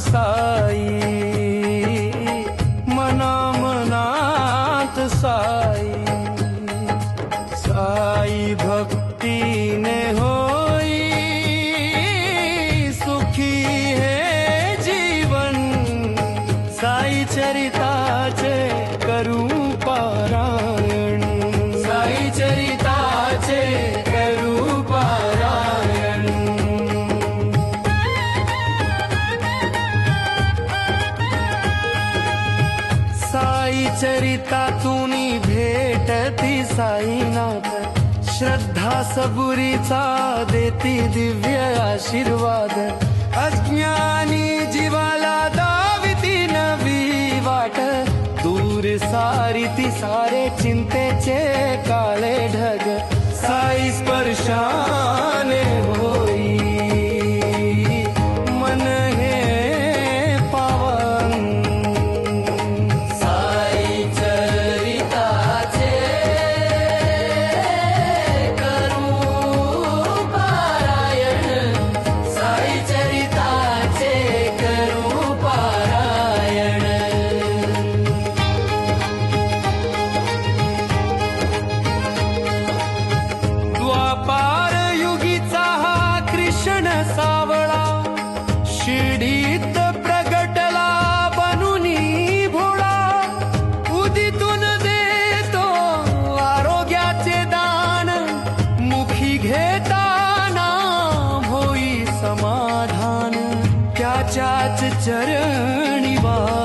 साई मना मनात साई साई भक्तीने होई सुखी हे जीवन साई चरिताचे करू पारायण साई चरिताचे दिव्य आशीर्वाद. अज्ञानी जीवाला दाविती नवी वाट. दूर सारिती सारे चिंतेचे काळे ढग. साई स्पर्शाने होई समाधान त्याच्याच चरणी वा